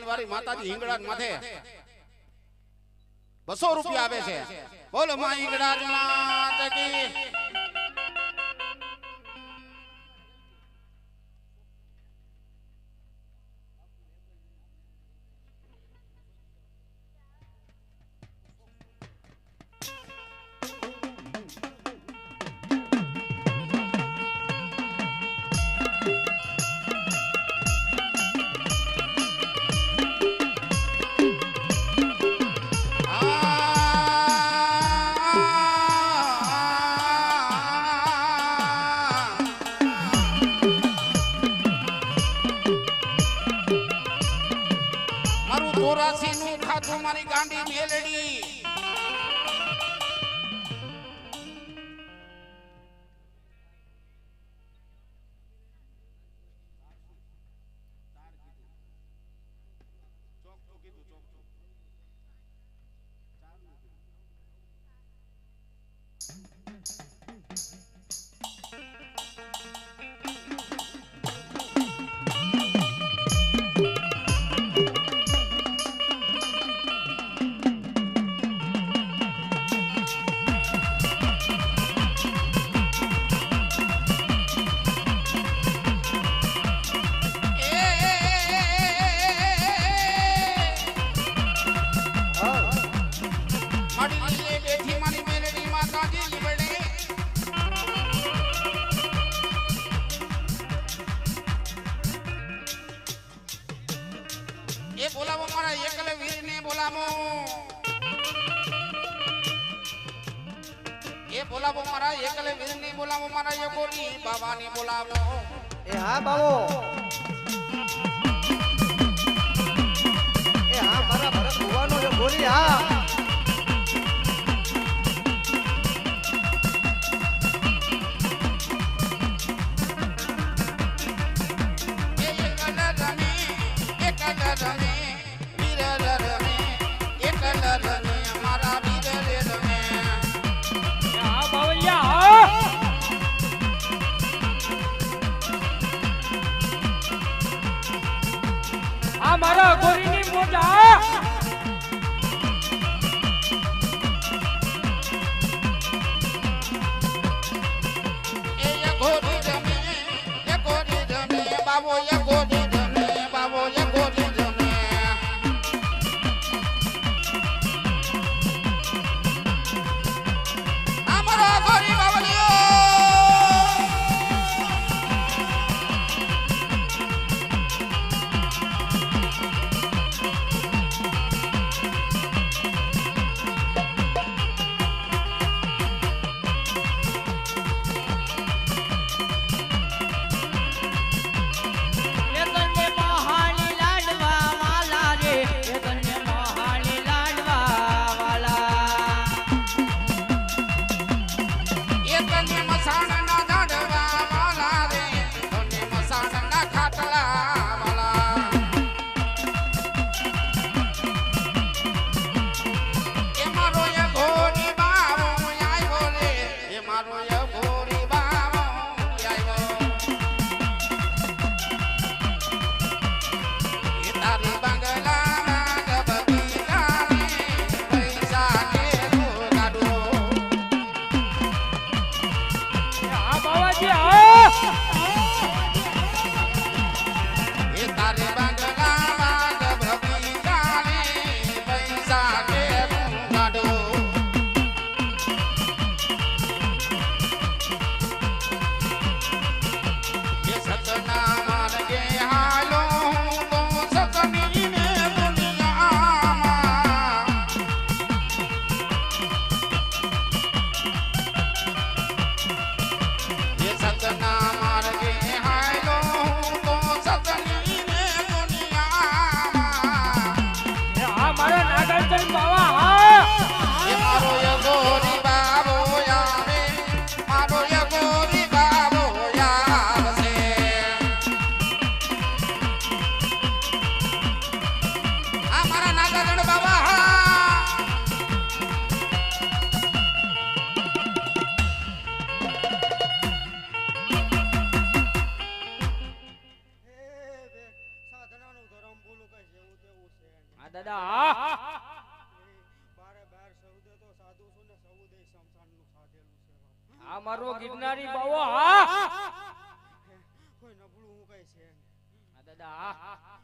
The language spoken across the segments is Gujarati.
વાળી માતાજી હિંગળા માથે. બસો રૂપિયા આવે છે. બોલો માં હિંગળાજ માતા એક બોલાવો મારા એકલે વીર ને બોલાવો. એ બોલાવો મારા એકલે વીર ને બોલાવો, મારા એકોલી બાબા ને બોલાવો. એ હા બાવો. એ હા, મારા ભરત ભુવાનો જે બોલી, હા. આ મારા અઘોરીની મોટા એ અઘોરી જમી એ અઘોરી જમી બાબો આ બાવો હા. કોઈ નબળું હું કઈ છે આ દાદા હા.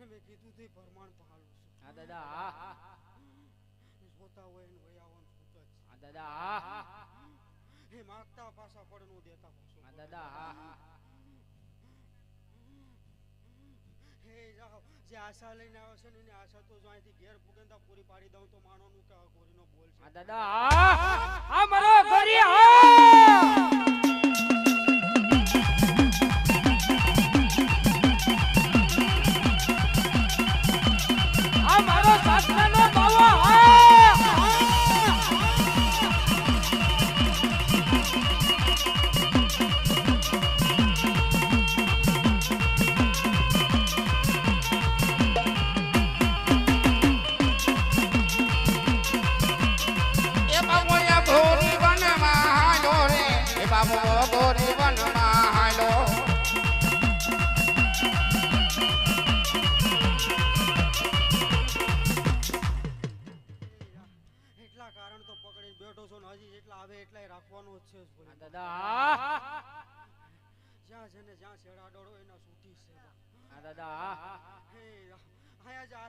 મેં કીધું તું પરમાણ પાળું છું. આ દાદા હા. જોતા હોય ને વયાવન છૂટ જ આ દાદા હા. માગતા પાછા પડનું દેતા પાછું આ દાદા હા હે. જાઓ જે આશા લઈને આવ્યો છે ને આશા તો જો અહીંથી ઘેર પુગંદા પૂરી પાડી દઉં તો માનવાનું કે ગોરીનો બોલ છે. દાદા હા. આ મારો ગોરી હા.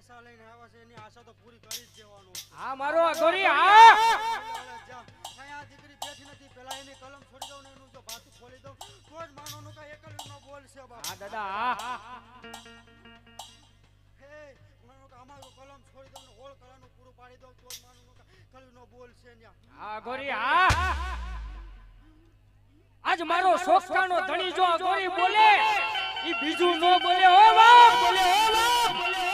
આશા લઈને આવ્યા છે એની આશા તો પૂરી કરી જ દેવાનો. હા મારો અઘોરી હા. જા, દીકરી બેઠી નથી પેલા એની કલમ છોડી દઉં ને એનું જો ભાતું ખોલી દઉં. તો જ માનવાનું કા એકલું ન બોલશે બાપ. હા દાદા હા હે માનો કા અમારું કલમ છોડી દઉં ને હોળ કલાનું પૂરું પાડી દઉં તો જ માનવાનું કા કલું બોલ છે ન્યા હા અઘોરી હા. આજ મારો સોખતાનો ધણી જો અઘોરી બોલે ઈ બીજું નો બોલે ઓ બાપ. બોલે ઓ બાપ બોલે.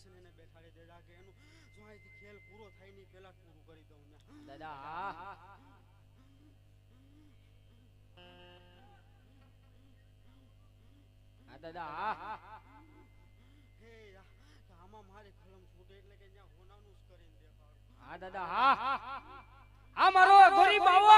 છે ને એને બેઠાડી દેજા કે એનું જો અહીંથી ખેલ પૂરો થાય નહીં પેલા પૂરું કરી દઉં ને. દાદા આ દાદા હે આમાં મારી કલમ છૂટે એટલે કે ત્યાં હોનાનું જ કરીને દેખાડું. આ દાદા હા હા. મારો ગરીબ બાવો.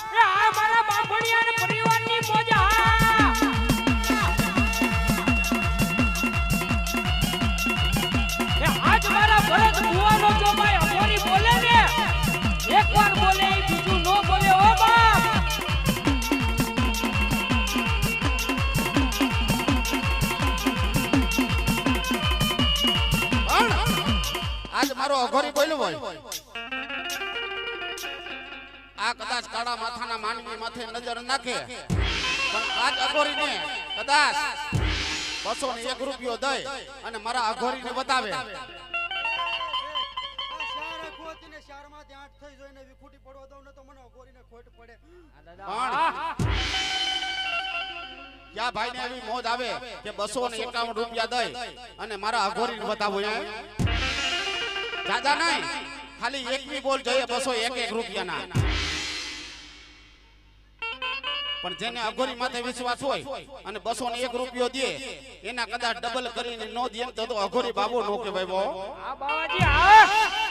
અઘોરી હોય. આ કદાચ કાળા માથાના માનવી માથે નજર નાખે. પણ આજ અઘોરીને કદાચ બસો ને એક રૂપિયો દઈ અને મારા અઘોરીને બતાવે. આ ને શારમાં ત્યાં આઠ થઈ જોઈને વિખૂટી પડવા દઉં ને તો મને અઘોરીને ખોટ પડે. આ દાદા પણ- ક્યાં ભાઈને એવી મોજ આવે કે બસો ને એકાવન રૂપિયા દઈ અને મારા અઘોરીને બતાવું એમ? દાદા નહીં, ખાલી એકવી બોલ જોઈએ, બસો એક એક રૂપિયાના. પણ જેને અઘોરી માથે વિશ્વાસ હોય અને બસો ને એક રૂપિયો દે, એના કદાચ ડબલ કરીને નો દે તો અઘોરી બાબુ નો કહેવાય બો આ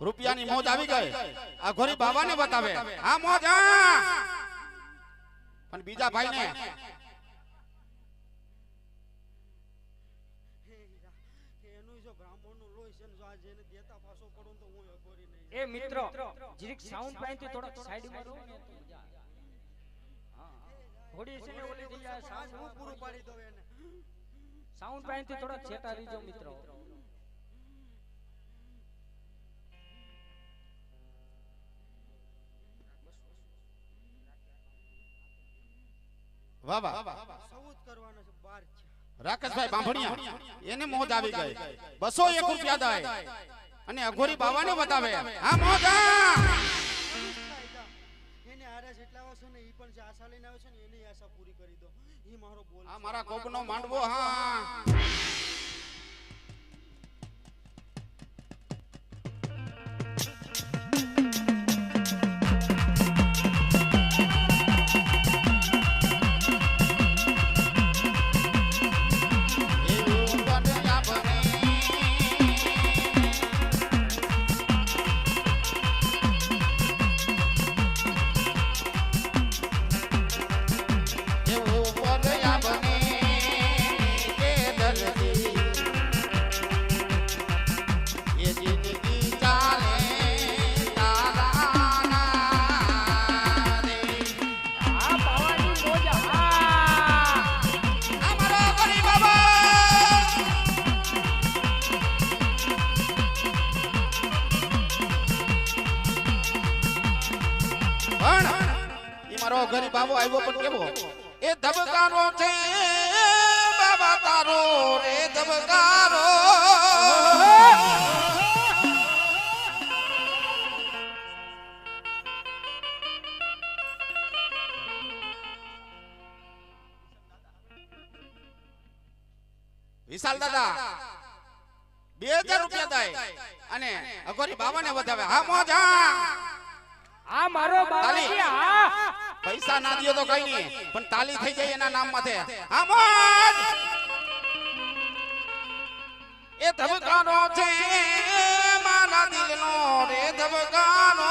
રૂપિયાની મોજ આવી ગઈ. આ ઘોરી બાબાને બતાવે. આ મોજ પણ બીજા ભાઈને હે હીરા, કે એનું જો બ્રાહ્મણનું ને જો આ જેને દેતા પાછો પડું તો હું એ મિત્રો જીરીક સાઉન્ડ પાઈથી થોડોક. સાઈડમાં રહો ને તો મજા આવે. હા. થોડી છે ને ઓલી થઈ જાય આજ પૂરું પાડી દો એને. સાઉન્ડ પાઈથી થોડો છેટા રીજો મિત્રો. વાહ વાહ. સૌ કરવાનો છે બાર છે. રાકેશભાઈ બાંભણિયા. એને મોજ આવી ગઈ. 201 રૂપિયા દાય. અને અઘોરી બાવાને બતાવે. હા મોજ. એને જેટલા આવે છે ને એ પણ જે આશા લઈને આવ્યો છે ને એની આશા પૂરી કરી દો. એ મારો બોલ આ મારા કોકનો માંડવો. હા. બાબો આવ્યો પણ કેવો? એ ધબકારો છે બાબા તારો રે ધબકારો. વિશાલ દાદા, બે હજાર રૂપિયા થાય અને અઘોરી બાબાને વધાવે હા, મોજ. આ મારો તાલી. હા. પૈસા ના દિયો તો કઈ નહીં પણ તાલી થઈ જાય એના નામ માથે મોજ એ ધબકારો છે મારા દિલનો રે ધબકારો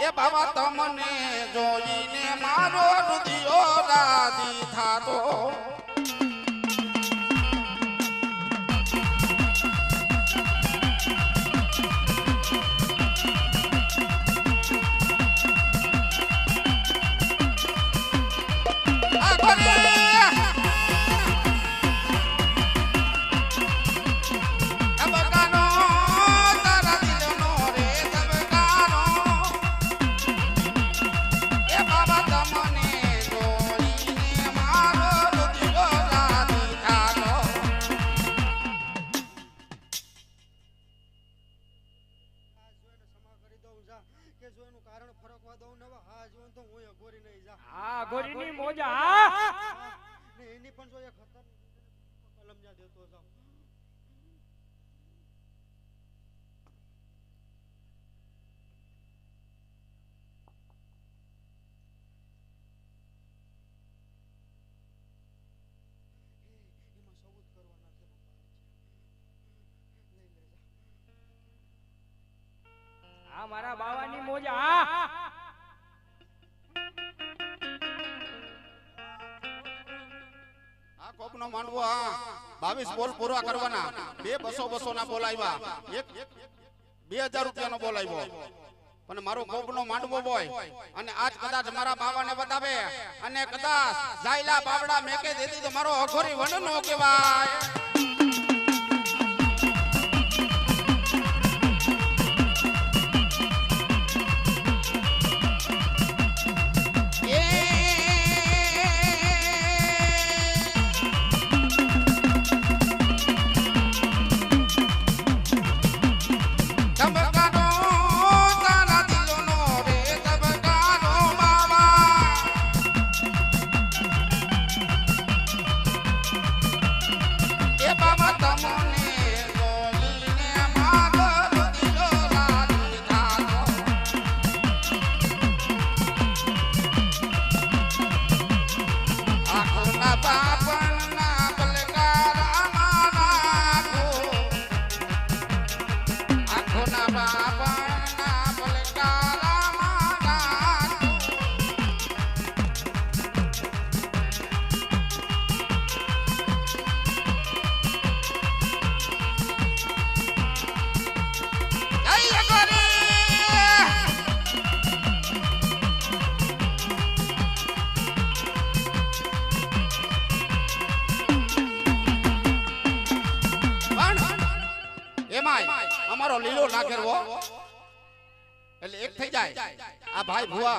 એ બાબા તમને જોઈને મારો રુધિયો રાજી થાતો. મારા બાવાની મોજ આ કોકનો માંડવો, હા. બાવીસ બોલ પૂરા કરવાના. બે બસો બસો ના બોલ આવ્યા એક બે હજાર રૂપિયાનો બોલ આવ્યો પણ મારો કોપનો માંડવો બોય અને આજ કદાચ મારા બાવાને બતાવે અને કદાચ જાયલા બાવડા મેકે દેતી તો મારો અઘોરી વન નો કહેવાય.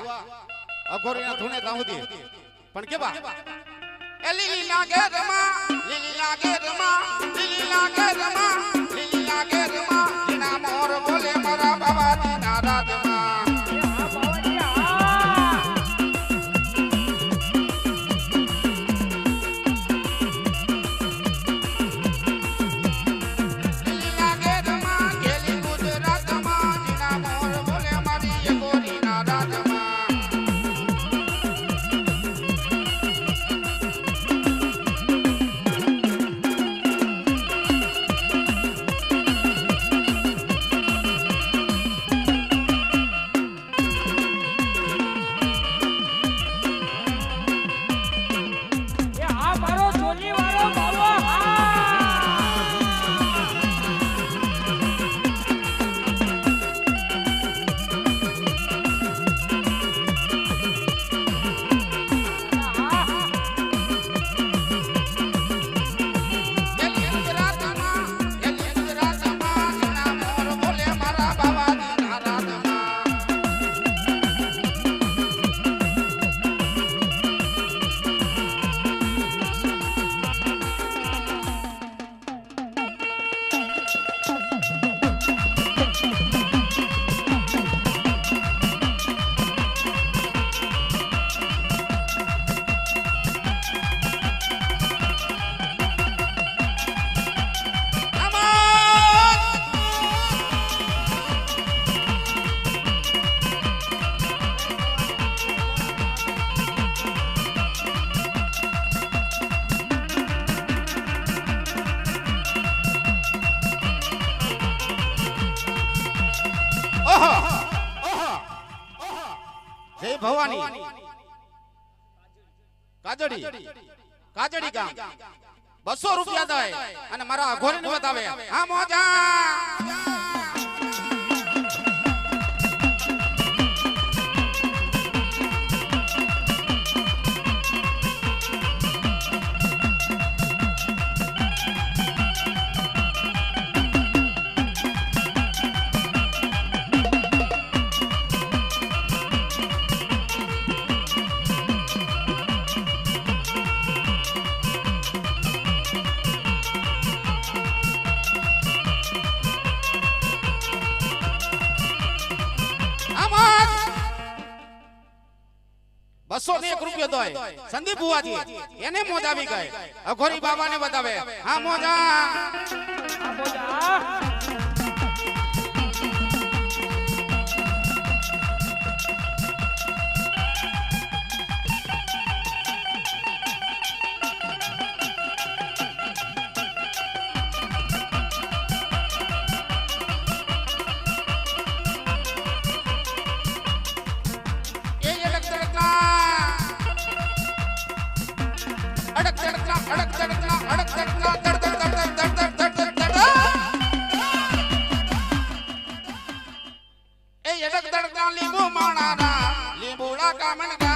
બુઆ અઘોરિયા થુને તાહુદી પણ કે બા એ લીલી લાગે રમા, લીલી લાગે રમા, લીલી લાગે રમા, લીલી લાગે રમા. જીના મોર બોલે મારા બાબા જીના રાધમા. કાજડી ગામ. બસો રૂપિયા થાય અને મારા અઘોરીને બતાવે. હા મોજા. બસો ને એક રૂપિયો સંદીપ બુવાજી એને મોજ આવી ગઈ. અઘોરી બાબાને બતાવે. હા મોજા. એડક દડકા લીંબુ માણાના. લીંબુડા કામણ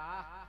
啊。